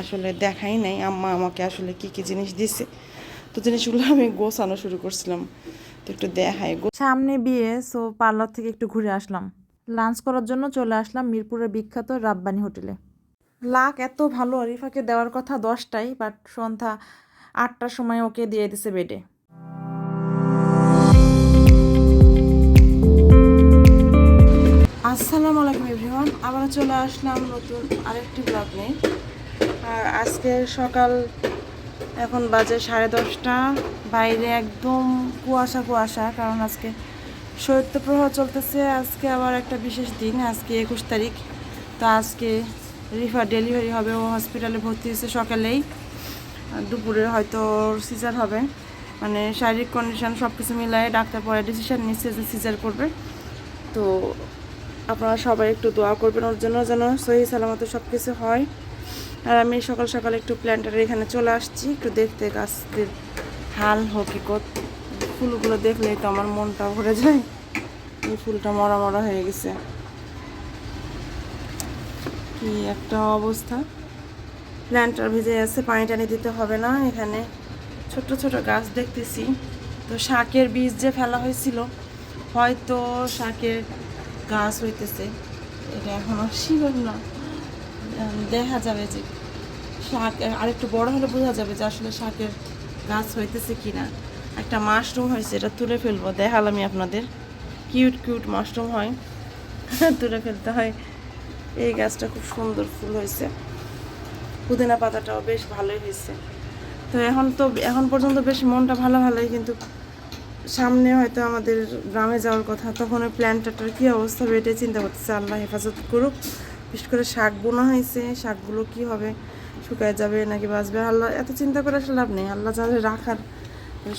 আসলে দেখাই নাই। আম্মা আমাকে আসলে কি কি জিনিস দিছে। তো জিনিসগুলো আমি গোছানো শুরু করছিলাম। তো একটু দেখাই। সামনে বিয়ে, সো পার্লার থেকে একটু ঘুরে আসলাম। লাঞ্চ করার জন্য চলে আসলাম মিরপুরের বিখ্যাত রাব্বানি হোটেলে। লাক এত ভালো রিফাকে দেওয়ার কথা দশটায়, বাট সন্ধ্যা আটটার সময় ওকে দিয়ে দিছে বেডে। আসসালামু আলাইকুম এভরিওয়ান। আবার চলে আসলাম নতুন আরেকটি ব্লগ নিয়ে। আর আজকে সকাল এখন বাজে সাড়ে দশটা। বাইরে একদম কুয়াশা কুয়াশা, কারণ আজকে শৈত্যপ্রবাহ চলতেছে। আজকে আবার একটা বিশেষ দিন, আজকে একুশ তারিখ। তো আজকে রিফা ডেলিভারি হবে ও হসপিটালে ভর্তি হয়েছে সকালেই। দুপুরে হয়তো সিজার হবে। মানে শারীরিক কন্ডিশন সব কিছু মিলাই ডাক্তার পরে ডিসিশান নিচ্ছে যে সিজার করবে। তো আপনারা সবাই একটু দোয়া করবেন ওর জন্য যেন সহি সালামত সব কিছু হয়। আর আমি সকাল সকাল একটু প্ল্যান্টারে এখানে চলে আসছি, একটু দেখতে গাছদের হাল হকিকত ফুলগুলো দেখলেই তো আমার মনটা ভরে যায়। এই ফুলটা মরা মরা হয়ে গেছে। কি একটা অবস্থা। প্ল্যান্টার ভিজে আছে, পানি টানি দিতে হবে না, এখানে ছোট ছোট গাছ দেখতেছি। তো শাকের বীজ যে ফেলা হয়েছিল, হয়তো শাকের গাছ হইতেছে। এটা এখনও শিওর না। দেখা যাবে যে শাক আরেকটু বড় হলে বোঝা যাবে যে আসলে শাকের গাছ হইতেছে কি না একটা মাশরুম হয়েছে এটা তুলে ফেলব দেখালাম আমি আপনাদের। কিউট কিউট মাশরুম হয়, তুলে ফেলতে হয়। এই গাছটা খুব সুন্দর ফুল হয়েছে। পুদিনা পাতাটাও বেশ ভালোই হয়েছে। তো এখন তো, এখন পর্যন্ত বেশ মনটা ভালো, ভালোই, কিন্তু সামনে হয়তো আমাদের গ্রামে যাওয়ার কথা, তখন ওই প্ল্যান্টারটার কী অবস্থা হবে এটাই চিন্তা করতেছে। আল্লাহ হেফাজত করুক। বিশেষ করে শাক বোনা হয়েছে, শাকগুলো কি হবে, শুকায় যাবে নাকি বাঁচবে? আল্লাহ, এত চিন্তা করে আসলে লাভ নেই। আল্লাহ যাদের রাখার,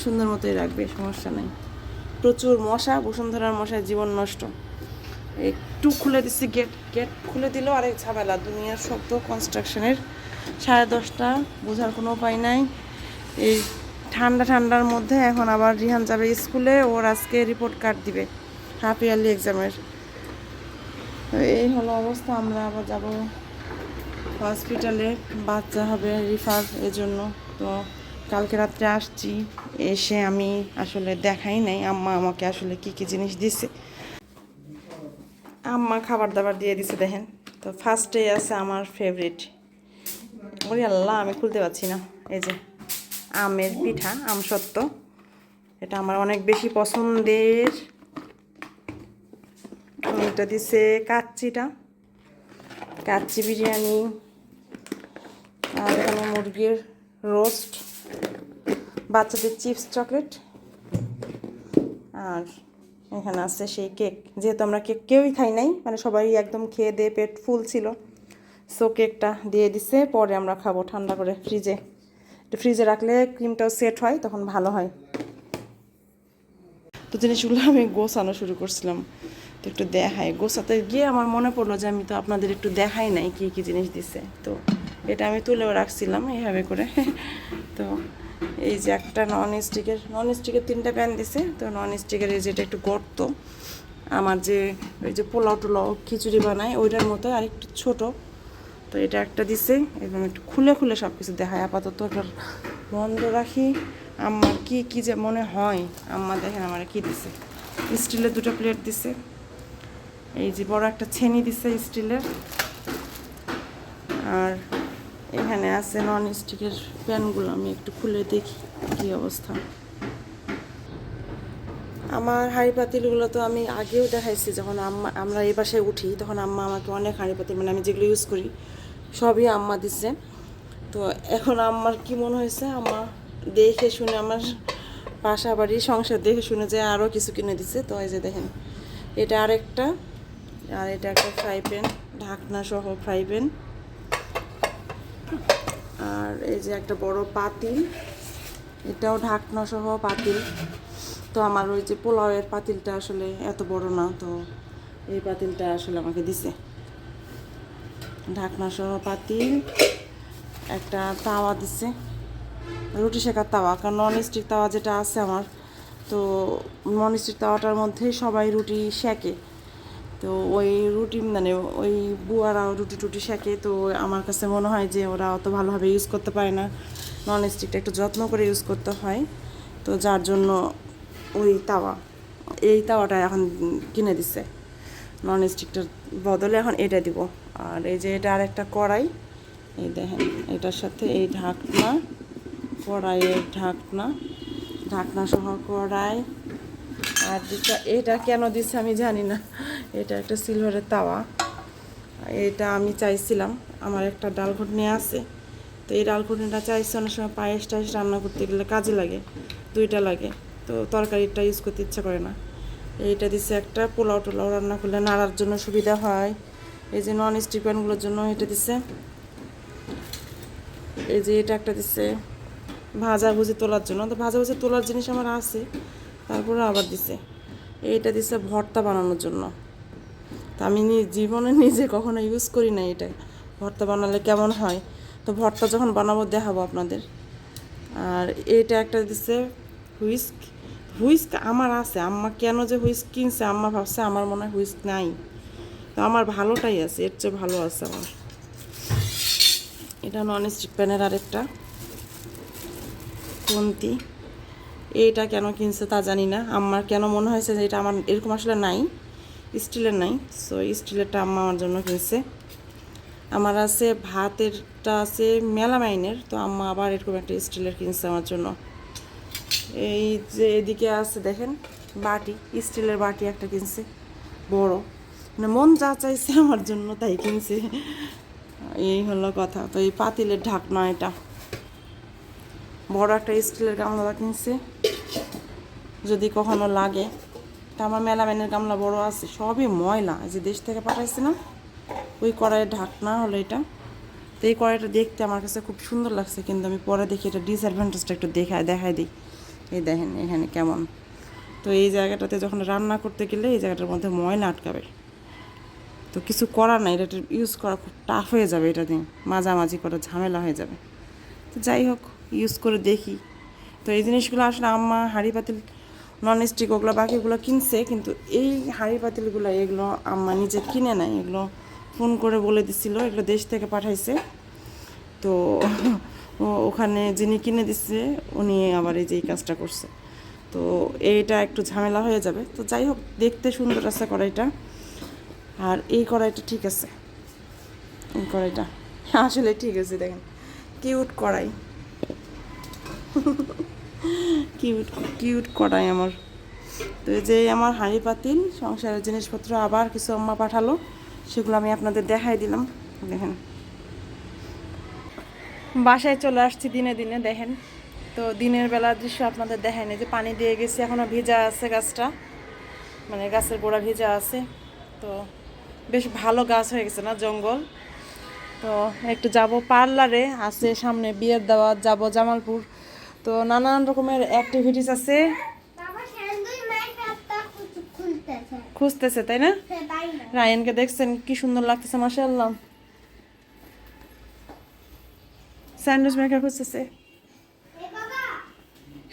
সুন্দর মতোই রাখবে, সমস্যা নেই। প্রচুর মশা, বসুন্ধরার মশায় জীবন নষ্ট। একটু খুলে দিচ্ছি গেট গেট খুলে দিলেও আরেক ঝামেলা। দুনিয়ার শব্দ কনস্ট্রাকশনের সাড়ে দশটা, বোঝার কোনো উপায় নাই। এই ঠান্ডা, ঠান্ডার মধ্যে এখন আবার রিহান যাবে স্কুলে, ওর আজকে রিপোর্ট কার্ড দিবে হাফ ইয়ারলি এক্সামের এই হলো অবস্থা, আমরা আবার যাব হসপিটালে বাচ্চা হবে রিফার এজন্য। তো কালকে রাত্রে আসছি, এসে আমি আসলে দেখাই নাই, আম্মা আমাকে আসলে কি কি জিনিস দিছে। আম্মা খাবার দাবার দিয়ে দিছে, দেখেন। তো ফার্স্টে আছে আমার ফেভারিট ওরে আল্লাহ, আমি খুলতে পারছি না। এই যে আমের পিঠা, আম সত্য এটা আমার অনেক বেশি পছন্দের এটা দিছে কাচ্চিটা। কাচ্চি বিরিয়ানি, আর এখানে মুরগির রোস্ট, বাচ্চাদের চিপস, চকলেট, আর এখানে আছে সেই কেক। যেহেতু আমরা কেক কেউই খাই নাই মানে সবাই একদম খেয়ে দিয়ে পেট ফুল ছিল সো কেকটা দিয়ে দিছে, পরে আমরা খাব ঠান্ডা করে ফ্রিজে। ফ্রিজে রাখলে ক্রিমটাও সেট হয়, তখন ভালো হয়। তো জিনিসগুলো আমি গোছানো শুরু করছিলাম। তো একটু দেখাই। গোছাতে গিয়ে আমার মনে পড়ল যে আমি তো আপনাদের একটু দেখাই নাই কী কী জিনিস দিছে। তো এটা আমি তুলেও রাখছিলাম এইভাবে করে। তো এই যে একটা নন স্টিকের নন স্টিকের তিনটা প্যান দিছে। তো নন স্টিকের এই যেটা একটু গর্ত, আমার যে ওই যে পোলাও টোলাও খিচুড়ি বানায়, ওইটার মতো আর একটু ছোটো। তো এটা একটা দিছে, এবং একটু খুলে খুলে সব কিছু দেখায়। আপাতত এটা বন্ধ রাখি। আমার কি কি যে মনে হয়, আম্মা দেখেন আমার কি দিছে। স্টিলের দুটো প্লেট দিছে। এই যে বড় একটা ছেনি দিছে স্টিলের। আর এখানে আছে নন স্টিকের প্যানগুলো, আমি একটু খুলে দেখি কি অবস্থা। আমার হাঁড়ি পাতিলগুলো তো আমি আগেও দেখাইছি, যখন আম্মা আমরা এই বাসায় উঠি, তখন আম্মা আমাকে অনেক হাঁড়ি পাতিল মানে আমি যেগুলো ইউজ করি, সবই আম্মা দিছে। তো এখন আম্মার কি মনে হয়েছে? আম্মা দেখে শুনে আমার বাসা বাড়ি, সংসার দেখে শুনে যে আরও কিছু কিনে দিচ্ছে তো এই যে দেখেন, এটা আরেকটা। আর এটা একটা ফ্রাই প্যান, ঢাকনা সহ ফ্রাই প্যান। আর এই যে একটা বড় পাতিল, এটাও ঢাকনা সহ পাতিল। তো আমার ওই যে পোলাওয়ের পাতিলটা আসলে এত বড় না, তো এই পাতিলটা আসলে আমাকে দিছে। ঢাকনা সহ পাতিল, একটা তাওয়া দিছে। রুটি শেখার তাওয়া, কারণ নন স্টিক তাওয়া যেটা আছে আমার, তো নন স্টিক তাওয়াটার মধ্যেই সবাই রুটি শেখে। তো ওই রুটি মানে ওই বুয়ারা রুটি টুটি শেখে। তো আমার কাছে মনে হয় যে ওরা অত ভালোভাবে ইউজ করতে পারে না। নন স্টিকটা একটু যত্ন করে ইউজ করতে হয়। তো যার জন্য ওই তাওয়া, এই তাওয়াটা এখন কিনে দিছে। নন স্টিকটার বদলে এখন এটা দিব। আর এই যে এটা আর একটা কড়াই, এই দেখেন, এটার সাথে এই ঢাকনা, কড়াইয়ের ঢাকনা ঢাকনা সহ কড়াই আর যেটা এটা কেন দিচ্ছে আমি জানি না। এটা একটা সিলভারের তাওয়া। এটা আমি চাইছিলাম, আমার একটা ডাল ঘুটনি আছে। তো এই ডাল ঘুটনিটা চাইছি অনেক সময় পায়েস টায়েস রান্না করতে গেলে কাজে লাগে, দুইটা লাগে। তো তরকারিটা ইউজ করতে ইচ্ছা করে না। এইটা দিচ্ছে একটা, পোলাও টোলাও রান্না করলে নাড়ার জন্য সুবিধা হয়। এই যে নন স্টিক প্যানগুলোর জন্য এটা দিচ্ছে এই যে এটা একটা দিচ্ছে ভাজা ভুজি তোলার জন্য। তো ভাজা ভুজি তোলার জিনিস আমার আছে। তারপরে আবার দিছে। এইটা দিছে ভর্তা বানানোর জন্য। তা আমি জীবনে নিজে কখনো ইউজ করি না এটা। ভর্তা বানালে কেমন হয়? তো ভর্তা যখন বানাবো, দেখাবো আপনাদের। আর এটা একটা দিছে হুইস্ক। হুইস্ক আমার আছে। আম্মা কেন যে হুইস্ক কিনছে, আম্মা ভাবছে আমার মনে হয় হুইস্ক নাই। তো আমার ভালোটাই আছে, এর চেয়ে ভালো আছে আমার। এটা নন স্টিক প্যানের আরেকটা। খুন্তি এইটা কেন কিনছে তা জানি না। আমার কেন মনে হয়েছে যে এটা আমার এরকম আসলে নাই, স্টিলের নাই। সো স্টিলেরটা আম্মা আমার জন্য কিনছে। আমার আছে, ভাতেরটা আছে মেলামাইনের, তো আম্মা আবার এরকম একটা স্টিলের কিনছে আমার জন্য। এই যে এদিকে আছে দেখেন, বাটি, স্টিলের বাটি একটা কিনছে, বড়। মানে মন যা চাইছে আমার জন্য তাই কিনছে। এই হলো কথা। তো এই পাতিলের ঢাকনা এটা। বড় একটা স্টিলের গামলা কিনছে। যদি কখনো লাগে। তা আমার মেলামেনের গামলা বড় আছে, সবই ময়লা। যে দেশ থেকে পাঠাইছে না ওই কড়াইয়ের ঢাকনা হলো এটা। তো এই কড়াইটা দেখতে আমার কাছে খুব সুন্দর লাগছে, কিন্তু আমি পরে দেখি এটা ডিসঅ্যাডভান্টেজটা একটু দেখায় দেখাই দিই। এই দেখেন, এখানে কেমন। তো এই জায়গাটাতে যখন রান্না করতে গেলে এই জায়গাটার মধ্যে ময়লা আটকাবে। তো কিছু করার নাই, এটা ইউজ করা খুব টাফ হয়ে যাবে এটা দিয়ে। মাঝামাঝি করা ঝামেলা হয়ে যাবে। তো যাই হোক ইউজ করে দেখি। তো এই জিনিসগুলো আসলে আম্মা হাঁড়ি পাতিল নন স্টিক ওগুলো, বাকিগুলো কিনছে, কিন্তু এই হাঁড়ি পাতিলগুলো এগুলো আম্মা নিজে কিনে নেয় এগুলো ফোন করে বলে দিছিল, এগুলো দেশ থেকে পাঠাইছে। তো ওখানে যিনি কিনে দিচ্ছে উনি আবার এই যে এই কাজটা করছে। তো এইটা একটু ঝামেলা হয়ে যাবে। তো যাই হোক, দেখতে সুন্দর আছে কড়াইটা। আর এই কড়াইটা ঠিক আছে। এই কড়াইটা। আসলে ঠিক আছে, দেখেন। কিউট কড়াই। কিউট কিউট কড়াই আমার। তো এই যে আমার হাঁড়ি পাতিল, সংসারের জিনিসপত্র আবার কিছু আম্মা পাঠালো, সেগুলো আমি আপনাদের দেখাই দিলাম। দেখেন। বাসায় চলে আসছি দিনে দিনে, দেখেন। তো দিনের বেলার দৃশ্য আপনাদের এই যে পানি দিয়ে গেছি এখনও ভিজা আছে গাছটা। মানে গাছের গোড়া ভিজা আছে। তো বেশ ভালো গাছ হয়ে গেছে না জঙ্গল। তো একটু যাব পার্লারে, আছে সামনে বিয়ের দাওয়াত, যাব জামালপুর। তো নানান রকমের অ্যাক্টিভিটিস আছে। খুঁজতেছে। তাই না? সে রায়নকে দেখছেন কি সুন্দর লাগতেছে মাশাআল্লাহ। স্যান্ডউইচ মেকার খুঁজতেছে।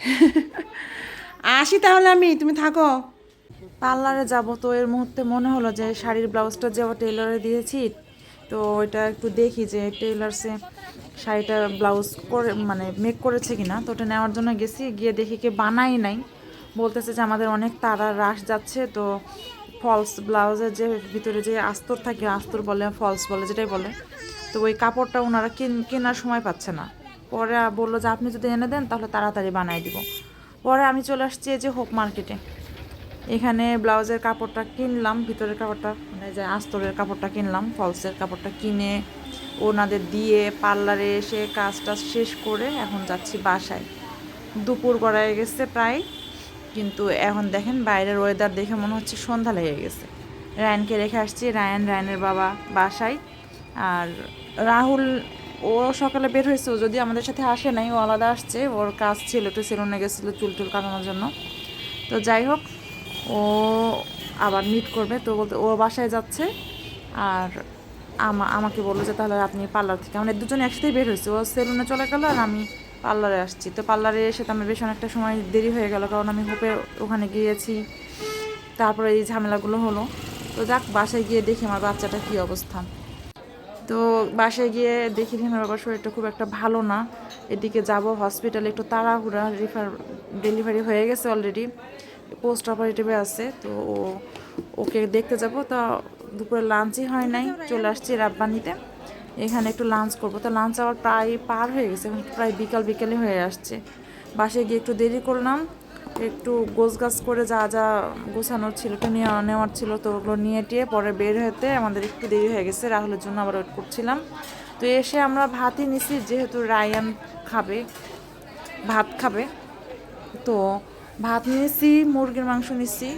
আসি তাহলে আমি তুমি থাকো। পার্লারে যাব তো এর মুহূর্তে মনে হলো যে শাড়ির ব্লাউজটা যে টেলরে দিয়েছি তো ওইটা একটু দেখি যে টেলার্সে শাড়িটা ব্লাউজ করে মানে মেক করেছে কিনা। তো ওটা নেওয়ার জন্য গেছি, গিয়ে দেখি কে বানাই নাই। বলতেছে যে আমাদের অনেক তারা রাশ যাচ্ছে, তো ফলস ব্লাউজের যে ভিতরে যে আস্তর থাকে, আস্তর বলে ফলস বলে, যেটাই বলে, তো ওই কাপড়টা ওনারা কিন- কেনার সময় পাচ্ছে না। পরে বলল যে, আপনি যদি এনে দেন, তাহলে তাড়াতাড়ি বানাই দিব। পরে আমি চলে আসছি এই যে হোক মার্কেটে এখানে ব্লাউজের কাপড়টা কিনলাম, ভিতরের কাপড়টা মানে যে আস্তরের কাপড়টা কিনলাম ফলসের কাপড়টা কিনে ওনাদের দিয়ে পার্লারে এসে কাজটা শেষ করে এখন যাচ্ছি বাসায়। দুপুর গড়ায় গেছে প্রায়, কিন্তু এখন দেখেন বাইরের ওয়েদার দেখে মনে হচ্ছে সন্ধ্যা লেগে গেছে। রায়নকে রেখে আসছি, রায়ন, রায়নের বাবা বাসায়। আর রাহুল, ও সকালে বের হয়েছে, ও যদি আমাদের সাথে আসে নাই, ও আলাদা আসছে, ওর কাজ ছিল একটু সেলুনে গেছিল চুল টুল কাটানোর জন্য। তো যাই হোক ও আবার মিট করবে। তো বলতে ও বাসায় যাচ্ছে আর আমা, আমাকে বলল যে তাহলে আপনি পার্লার থেকে আমরা দুজনে একসাথেই বের হয়েছে। ও সেলুনে চলে গেলো আর আমি পার্লারে আসছি। তো পার্লারে এসে তো আমার বেশ অনেকটা সময় দেরি হয়ে গেল, কারণ আমি হোপে ওখানে গিয়েছি। তারপরে এই ঝামেলাগুলো হলো। তো যাক, বাসায় গিয়ে দেখি আমার বাচ্চাটা কী অবস্থা। তো বাসায় গিয়ে দেখি রিহানার বাবার শরীরটা খুব একটা ভালো না। এদিকে যাব হসপিটালে একটু তাড়াহুড়া রিফার ডেলিভারি হয়ে গেছে অলরেডি পোস্ট অপারেটিভে আছে, তো ও, ওকে দেখতে যাব। তা দুপুরে লাঞ্চই হয় নাই, চলে আসছি রাব্বানিতে। এখানে একটু লাঞ্চ করব। তো লাঞ্চ আবার প্রায় পার হয়ে গেছে প্রায় বিকাল বিকালে হয়ে আসছে। বাসায় গিয়ে একটু দেরি করলাম, একটু গোছ গাছ করে যা যা গোছানোর ছিল, একটু নেওয়া, নেওয়ার ছিল, তো ওগুলো নিয়ে টিয়ে পরে বের হতে আমাদের একটু দেরি হয়ে গেছে, রাহুলের জন্য আবার ওয়েট করছিলাম। তো এসে আমরা ভাতই নিছি, যেহেতু রায়ান খাবে, ভাত খাবে, তো ভাত নিয়েছি, মুরগির মাংস নিছি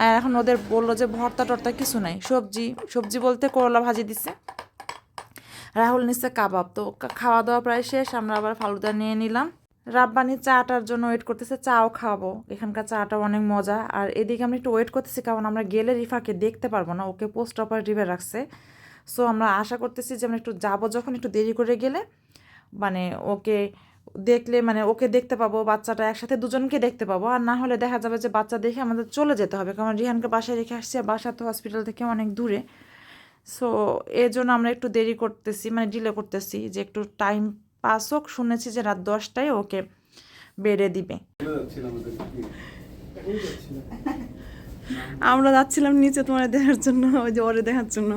আর এখন ওদের বলল যে ভর্তা টর্তা কিছু নাই। সবজি সবজি বলতে করলা ভাজি দিছে। রাহুল নিচ্ছে কাবাব। তো খাওয়া দাওয়া প্রায় শেষ, আমরা আবার ফালুদা নিয়ে নিলাম। রাব্বানি চাটার জন্য ওয়েট করতেছে, চাও খাওয়াবো এখানকার চাটা অনেক মজা। আর এদিকে আমরা একটু ওয়েট করতেছি, কারণ আমরা গেলে রিফাকে দেখতে পারব না। ওকে পোস্ট অপারেটিভে রাখছে। সো আমরা আশা করতেছি যে আমরা একটু যাব যখন, একটু দেরি করে গেলে। মানে ওকে দেখলে মানে ওকে দেখতে পাবো, বাচ্চাটা একসাথে দুজনকে দেখতে পাবো। আর না হলে দেখা যাবে যে বাচ্চা দেখে আমাদের চলে যেতে হবে। কারণ রিহানকে বাসায় রেখে আসছি আর বাসা তো হসপিটাল থেকে অনেক দূরে। সো এর জন্য আমরা একটু দেরি করতেছি মানে ডিলে করতেছি যে একটু টাইম পাস হোক। শুনেছি যে রাত দশটায় ওকে বেড়ে দিবে। আমরা যাচ্ছিলাম নিচে তোমার দেখার জন্য ওই যে ওরে দেখার জন্য।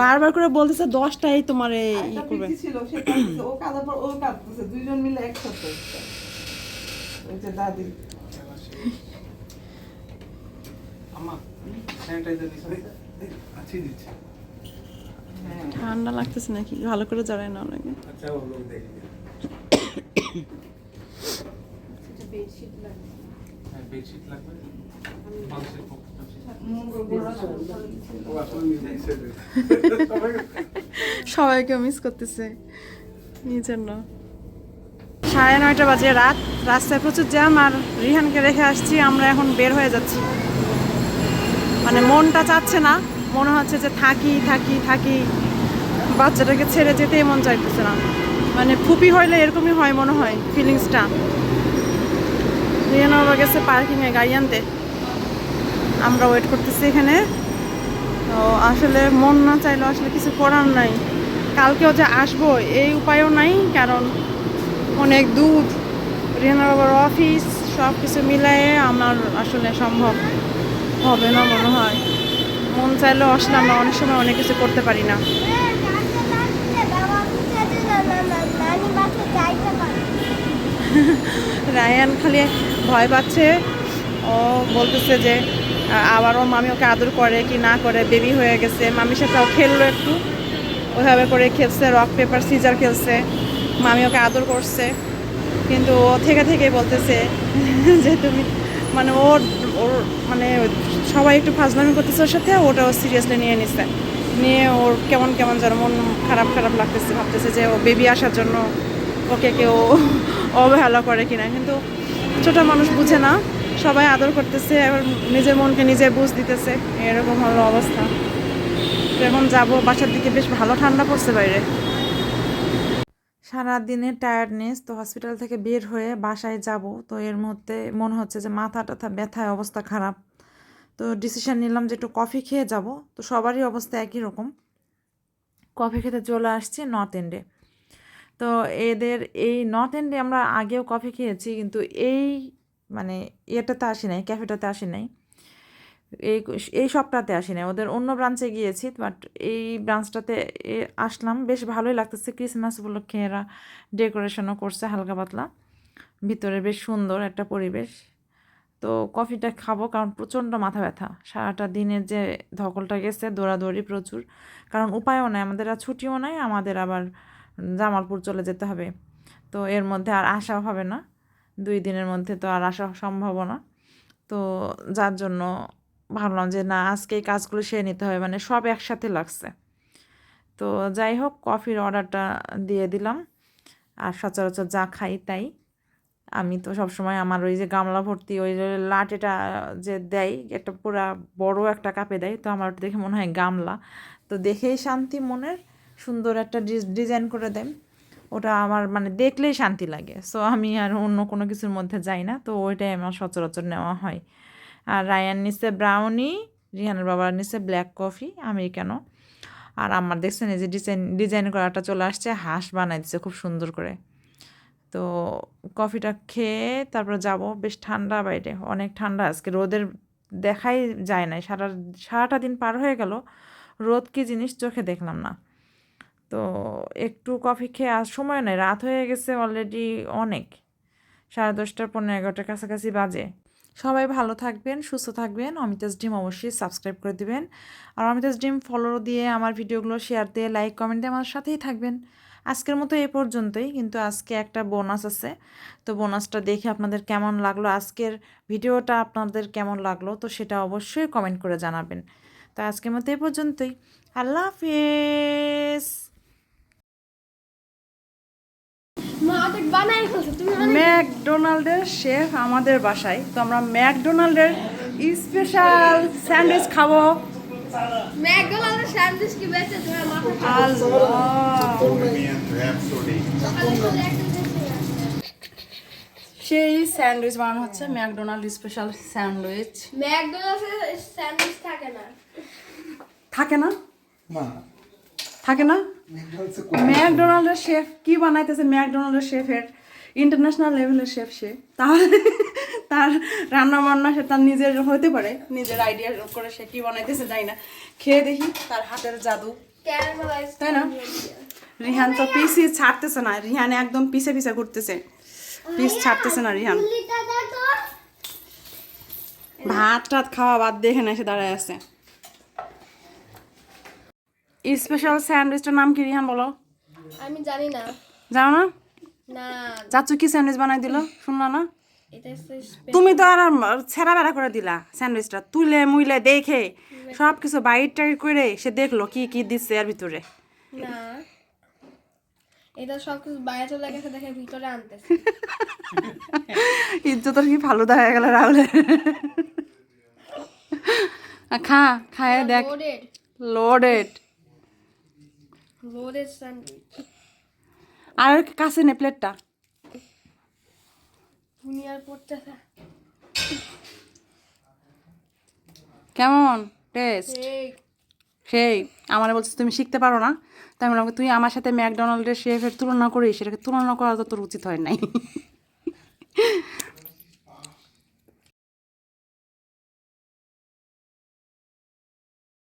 বারবার করে বলতেছে দশটাই তোমার ই করবে। পিচ্চি ছিল সে কাঁদতেছে ও কাঁদার পর ও কাঁদতেছে দুইজন মিলে একসাথে। দাদি। আম্মা স্যানিটাইজার নিছে আছে দিচ্ছে। হ্যাঁ। ঠান্ডা লাগতেছে নাকি? ভালো করে জড়াই না লাগে আচ্ছা লোক দেখি হ্যাঁ বেডশিট লাগবে। মানুষের পক্ষে সবাইকে মিস করতেছে। এই জন্য। সাড়ে নয়টা বাজে রাত। রাস্তায় প্রচুর জ্যাম আর রিহানকে রেখে আসছি। আমরা এখন বের হয়ে যাচ্ছি। মানে মনটা চাচ্ছে না। মনে হচ্ছে যে থাকি থাকি থাকি। বাচ্চাটাকে ছেড়ে যেতেই মন চাইতেছে না। মানে ফুপি হইলে এরকমই হয় মনে হয় ফিলিংসটা রিহান বাবা গেছে পার্কিংয়ে গাড়ি আনতে। আমরা ওয়েট করতেছি এখানে। তো আসলে মন না চাইলেও আসলে কিছু করার নাই। কালকেও যে আসব এই উপায়ও নাই, কারণ অনেক দূর। রিহানা বাবার অফিস সব কিছু মিলায়ে আমার আসলে সম্ভব হবে না মনে হয়। মন চাইলেও আসলে আমরা অনেক সময় অনেক কিছু করতে পারি না নানি বাসে যাইতে পারে রায়ান খালি ভয় পাচ্ছে। ও বলতেছে যে আ- আবার ও মামি ওকে আদর করে কি না করে, বেবি হয়ে গেছে। মামির সাথে ও খেললো একটু। ওইভাবে করে খেলছে রক পেপার সিজার খেলছে। মামি ওকে আদর করছে। কিন্তু ও থেকে থেকে বলতেছে যে তুমি মানে ওর ওর মানে সবাই একটু ফাজলামি করতেছে ওর সাথে ওটা ও সিরিয়াসলি নিয়ে নিচ্ছে নিয়ে ওর কেমন কেমন যেন মন খারাপ খারাপ লাগতেছে, ভাবতেছে যে ও বেবি আসার জন্য ওকে কেউ অবহেলা করে কিনা, কিন্তু ছোট মানুষ বুঝে না। সবাই আদর করতেছে, এবার নিজের মনকে নিজে বুঝ দিতেছে, এরকম হলো অবস্থা। এখন যাব বাসার দিকে, বেশ ভালো ঠান্ডা পড়ছে বাইরে। সারা দিনের টায়ার্ডনেস তো হসপিটাল থেকে বের হয়ে বাসায় যাব, তো এর মধ্যে মনে হচ্ছে যে মাথা টাথা ব্যথায় অবস্থা খারাপ। তো ডিসিশন নিলাম যে একটু কফি খেয়ে যাব, তো সবারই অবস্থা একই রকম। কফি খেতে চলে আসছি নর্থ এন্ডে তো এদের এই নর্থ এন্ডে আমরা আগেও কফি খেয়েছি, কিন্তু এই মানে ইয়েটাতে আসি নাই ক্যাফেটাতে আসি নাই। এই এই সপ্তাহতে আসি নাই। ওদের অন্য ব্রাঞ্চে গিয়েছি বাট এই ব্রাঞ্চটাতে আসলাম। বেশ ভালোই লাগতেছে। ক্রিসমাস উপলক্ষে এরা ডেকোরেশনও করছে হালকা পাতলা। ভিতরে বেশ সুন্দর একটা পরিবেশ। তো কফিটা খাব কারণ প্রচণ্ড মাথা ব্যথা। সারাটা দিনের যে ধকলটা গেছে, দৌড়াদৌড়ি প্রচুর। কারণ উপায়ও নাই, আমাদের আর ছুটিও নাই, আমাদের আবার জামালপুর চলে যেতে হবে। তো এর মধ্যে আর আসা হবে না। দুই দিনের মধ্যে তো আর আসা সম্ভব না। তো যার জন্য ভাবলাম যে না, আজকে এই কাজগুলো সেরে নিতে হবে। মানে সব একসাথে লাগছে। তো যাই হোক, কফির অর্ডারটা দিয়ে দিলাম। আর সচরাচর যা খাই তাই। আমি তো সবসময় আমার ওই যে গামলা ভর্তি, ওই লাটেটা যে দেয়, একটা পুরা বড় একটা কাপে দেয়, তো আমার ওটা দেখে মনে হয় গামলা। তো দেখেই শান্তি মনের সুন্দর একটা ডিজাইন করে দেয় ওটা আমার মানে দেখলেই শান্তি লাগে। সো আমি আর অন্য কোনো কিছুর মধ্যে যাই না। তো ওইটাই আমার সচরাচর নেওয়া হয়। আর রায়ান নিচে ব্রাউনি রিহানের বাবার নিচে ব্ল্যাক কফি আমেরিকানো আর আমার দেখছেন এই যে ডিজাইন ডিজাইন করাটা চলে আসছে, হাঁস বানাই দিচ্ছে খুব সুন্দর করে। তো কফিটা খেয়ে তারপরে যাব। বেশ ঠান্ডা বাইরে, অনেক ঠান্ডা। আজকে রোদের দেখাই যায় না সারা, সারাটা দিন পার হয়ে গেল। রোদ কি জিনিস চোখে দেখলাম না। তো একটু কফি খেয়ে আর সময় নেই, রাত হয়ে গেছে অলরেডি অনেক, সাড়ে দশটার পনেরো এগারোটার কাছাকাছি বাজে। সবাই ভালো থাকবেন, সুস্থ থাকবেন অমিতাজ ডিম অবশ্যই সাবস্ক্রাইব করে দিবেন। আর অমিতাজ ডিম ফলো দিয়ে আমার ভিডিওগুলো শেয়ার দিয়ে লাইক কমেন্ট দিয়ে আমার সাথেই থাকবেন। আজকের মতো এ পর্যন্তই, কিন্তু আজকে একটা বোনাস আছে। তো বোনাসটা দেখে আপনাদের কেমন লাগল, আজকের ভিডিওটা আপনাদের কেমন লাগল, তো সেটা অবশ্যই কমেন্ট করে জানাবেন। তো আজকের মতো এ পর্যন্তই, আল্লাহ হাফেজ! ম্যাকডোনাল্ডের শেফ আমাদের বাসায়। তো আমরা ম্যাকডোনাল্ডের স্পেশাল স্যান্ডউইচ খাব। ম্যাকডোনাল্ডের স্যান্ডউইচ কি বেঁচে তোমার সেই স্যান্ডউইচ বানানো হচ্ছে ম্যাকডোনাল্ড স্পেশাল স্যান্ডউইচ ম্যাকডোনাল্ডের স্যান্ডউইচ থাকে না। থাকে না। থাকে না? ম্যাকডোনাল্ডের শেফ কি বানাইতেছে? ম্যাকডোনাল্ডের শেফের ইন্টারন্যাশনাল লেভেলের শেফ সে। তাহলে তার রান্না বান্না সে তার নিজের হতে পারে। নিজের আইডিয়া করে সে কি বানাইতেছে যাই না। খেয়ে দেখি তার হাতের জাদু। তাই না? রিহান তো পিসি ছাড়তেছে না। রিহান একদম পিছে পিছে ঘুরতেছে। পিস ছাড়তেছে না রিহান। ভাত টাত খাওয়া বাদ দিয়ে এখানে এসে দাঁড়ায় আছে। স্পেশাল স্যান্ডউইচটার নাম কি রিহান বলো? আমি জানি না। জানো না? না। চাচু কি স্যান্ডউইচ বানাই দিল? শুনলা না? তুমি তো আর ছেঁড়া বেড়া করে দিলা স্যান্ডউইচটা তুলে মুইলে দেখে সব কিছু বাইট টাইট করে সে দেখল কি কি দিচ্ছে এর ভিতরে। না। এটা সব কিছু বাইরে চলে গেছে দেখে ভিতরে আনতেছে। ইজ্জতর কি ফালুদা হয়ে গেল রাহুলের? খা খায় দেখ। লোডেড লোডেড স্যান্ডউইচ আর কাছে নে প্লেটটা? দুনিয়ার পড়তেছে কেমন? টেস্ট? সেই। আমার বলছিস তুমি শিখতে পারো না। তাই আমি বললাম তুই আমার সাথে ম্যাকডোনাল্ডের শেফের তুলনা করিস সেটাকে তুলনা করা তো তোর উচিত হয় নাই।